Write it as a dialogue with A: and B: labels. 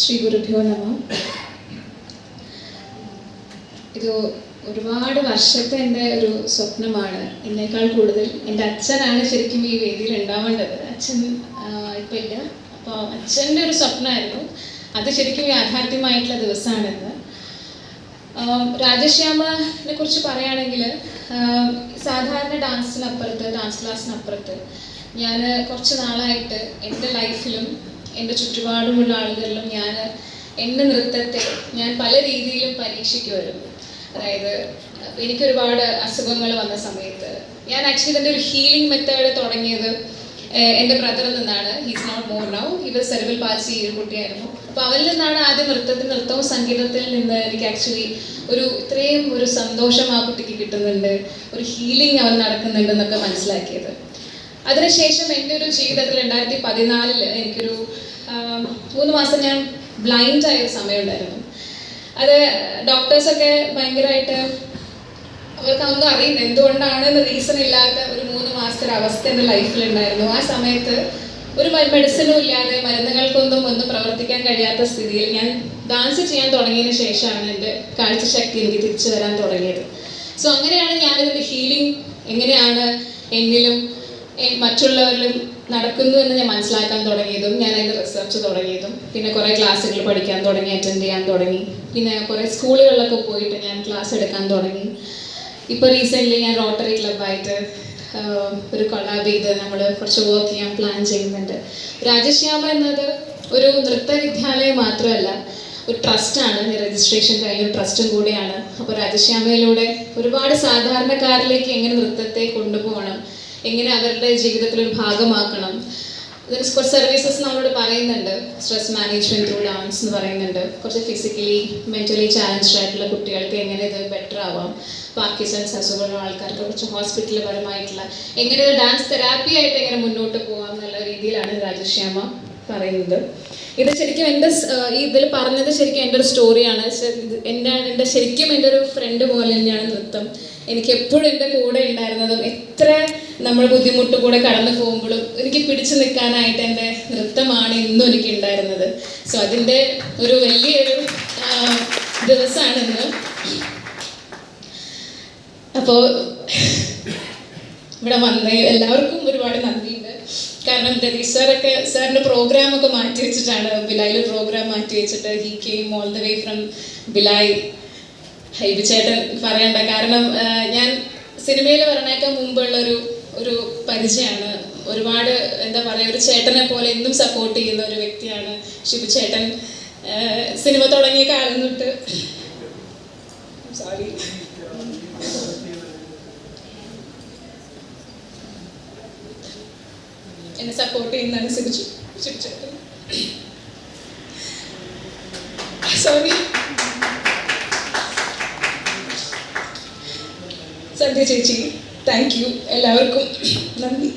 A: ശ്രീ ഗുരുഭ്യോ നമ. ഇത് ഒരുപാട് വർഷത്തെ എന്റെ ഒരു സ്വപ്നമാണ്. എന്നേക്കാൾ കൂടുതൽ എന്റെ അച്ഛനാണ് ശരിക്കും ഈ വേദിയിൽ ഉണ്ടാവേണ്ടത്. അച്ഛൻ ഇപ്പം ഇല്ല. അപ്പോൾ അച്ഛന്റെ ഒരു സ്വപ്നമായിരുന്നു. അത് ശരിക്കും യാഥാർത്ഥ്യമായിട്ടുള്ള ദിവസമാണെന്ന്. രാജശ്യാമിനെ കുറിച്ച് പറയുകയാണെങ്കിൽ സാധാരണ ഡാൻസിനപ്പുറത്ത് ഡാൻസ് ക്ലാസ്സിനപ്പുറത്ത് ഞാൻ കുറച്ച് നാളായിട്ട് എന്റെ ലൈഫിലും എന്റെ ചുറ്റുപാടുമുള്ള ആളുകളിലും ഞാൻ എന്റെ നൃത്തത്തെ ഞാൻ പല രീതിയിലും പരീക്ഷിക്കുമായിരുന്നു. അതായത് എനിക്ക് ഒരുപാട് അസുഖങ്ങൾ വന്ന സമയത്ത്. ഞാൻ ആക്ച്വലി ഇതിന്റെ ഒരു ഹീലിംഗ് മെത്തേഡ് തുടങ്ങിയത് എന്റെ ബ്രദറിൽ നിന്നാണ്. ഹീസ് നോട്ട് മോർ നൗ ഇവർ പാൽസി ഒരു കുട്ടിയായിരുന്നു. അപ്പോൾ അവരിൽ നിന്നാണ് ആദ്യം നൃത്തത്തിൽ നൃത്തവും സംഗീതത്തിൽ നിന്ന് എനിക്ക് ആക്ച്വലി ഒരു ഇത്രയും ഒരു സന്തോഷം ആ കുട്ടിക്ക് കിട്ടുന്നുണ്ട്. ഒരു ഹീലിംഗ് അവൻ നടക്കുന്നുണ്ട് എന്നൊക്കെ മനസ്സിലാക്കിയത്. അതിനുശേഷം എന്റെ ഒരു ജീവിതത്തിൽ രണ്ടായിരത്തി പതിനാലിൽ എനിക്കൊരു മൂന്ന് മാസം ഞാൻ ബ്ലൈൻഡ് ആയ ഒരു സമയമുണ്ടായിരുന്നു. അത് ഡോക്ടേഴ്സൊക്കെ ഭയങ്കരമായിട്ട് അവർക്ക് അതൊന്നും അറിയില്ല. എന്തുകൊണ്ടാണ് റീസൺ ഇല്ലാത്ത ഒരു മൂന്ന് മാസത്തെ ഒരു അവസ്ഥ എന്റെ ലൈഫിൽ ഉണ്ടായിരുന്നു ആ സമയത്ത് ഒരു മെഡിസിനും ഇല്ലാതെ മരുന്നുകൾക്കൊന്നും ഒന്നും പ്രവർത്തിക്കാൻ കഴിയാത്ത സ്ഥിതിയിൽ ഞാൻ ഡാൻസ് ചെയ്യാൻ തുടങ്ങിയതിന് ശേഷമാണ് എന്റെ കാഴ്ചശക്തി എനിക്ക് തിരിച്ചു വരാൻ തുടങ്ങിയത്. സോ അങ്ങനെയാണ് ഞാനിതിന്റെ ഹീലിംഗ് എങ്ങനെയാണ് എന്നിലും മറ്റുള്ളവരിലും നടക്കുന്നു എന്ന് ഞാൻ മനസ്സിലാക്കാൻ തുടങ്ങിയതും ഞാൻ അതിന്റെ റിസർച്ച് തുടങ്ങിയതും പിന്നെ കുറേ ക്ലാസ്സുകൾ പഠിക്കാൻ തുടങ്ങി അറ്റൻഡ് ചെയ്യാൻ തുടങ്ങി. പിന്നെ കുറേ സ്കൂളുകളിലൊക്കെ പോയിട്ട് ഞാൻ ക്ലാസ് എടുക്കാൻ തുടങ്ങി. ഇപ്പോൾ റീസെന്റ്ലി ഞാൻ റോട്ടറി ക്ലബ്ബായിട്ട് ഒരു കൊളാബ് ചെയ്ത് നമ്മൾ കുറച്ച് വർക്ക് ചെയ്യാൻ പ്ലാൻ ചെയ്യുന്നുണ്ട്. രാജശ്യാമ എന്നത് ഒരു നൃത്ത വിദ്യാലയം മാത്രമല്ല ഒരു ട്രസ്റ്റാണ് രജിസ്ട്രേഷൻ കഴിഞ്ഞ ഒരു ട്രസ്റ്റും കൂടിയാണ്. അപ്പോൾ രാജശ്യാമയിലൂടെ ഒരുപാട് സാധാരണക്കാരിലേക്ക് എങ്ങനെ നൃത്തത്തെ കൊണ്ടുപോകണം എങ്ങനെ അവരുടെ ജീവിതത്തിൽ ഒരു ഭാഗമാക്കണം. ഇതിന് കുറച്ച് സർവീസസ് നമ്മളോട് പറയുന്നുണ്ട്. സ്ട്രെസ് മാനേജ്മെന്റ് ത്രൂ ഡാൻസ് എന്ന് പറയുന്നുണ്ട്. കുറച്ച് ഫിസിക്കലി മെന്റലി ചാലഞ്ച്ഡ് ആയിട്ടുള്ള കുട്ടികൾക്ക് എങ്ങനെ ഇത് ബെറ്റർ ആവാം. പാർക്കിസൺസ് അസുഖമുള്ള ആൾക്കാർക്ക് കുറച്ച് ഹോസ്പിറ്റൽ പരമായിട്ടുള്ള എങ്ങനെ ഡാൻസ് തെറാപ്പി ആയിട്ട് എങ്ങനെ മുന്നോട്ട് പോകാം എന്നുള്ള രീതിയിലാണ് രാജശ്യാമ പറയുന്നത്. ഇത് ശരിക്കും എന്റെ ഈ ഇതിൽ പറഞ്ഞത് ശരിക്കും എന്റെ ഒരു സ്റ്റോറിയാണ് എന്റെ എന്റെ ശരിക്കും എന്റെ ഒരു ഫ്രണ്ട് പോലെ തന്നെയാണ് നൃത്തം. എനിക്ക് എപ്പോഴും എന്റെ കൂടെ ഉണ്ടായിരുന്നതും എത്ര നമ്മൾ ബുദ്ധിമുട്ട് കൂടെ കടന്നു പോകുമ്പോഴും എനിക്ക് പിടിച്ചു നിൽക്കാനായിട്ട് എന്റെ നൃത്തമാണ് ഇന്നും എനിക്ക് ഉണ്ടായിരുന്നത്. സോ അതിന്റെ ഒരു വലിയൊരു ദിവസമാണ് ഇന്ന് അപ്പോൾ ഇവിടെ വന്ന എല്ലാവർക്കും ഒരുപാട് നന്ദിയുണ്ട് കാരണം ദലീഷ് സാറൊക്കെ സാറിന്റെ പ്രോഗ്രാമൊക്കെ മാറ്റി വെച്ചിട്ടാണ് ബിലായിൽ പ്രോഗ്രാം മാറ്റി വെച്ചിട്ട് he came all the way from Bhilai. Hibi ചേട്ടൻ പറയണ്ട. കാരണം ഞാൻ സിനിമയിൽ വരണേക്കാൾ മുമ്പുള്ള ഒരു ഒരു പരിചയമാണ്. ഒരുപാട് എന്താ പറയുക ഒരു ചേട്ടനെ പോലെ എന്നും സപ്പോർട്ട് ചെയ്യുന്ന ഒരു വ്യക്തിയാണ് ഷിബു ചേട്ടൻ. സിനിമ തുടങ്ങിയ കാലം തൊട്ട് സോറി എന്നെ സപ്പോർട്ട് ചെയ്യുന്നതനുസരിച്ച് സിബിച്ചു ഷിബു ചേട്ടൻ സോറി സന്ധ്യ ചേച്ചി താങ്ക് യു എല്ലാവർക്കും നന്ദി.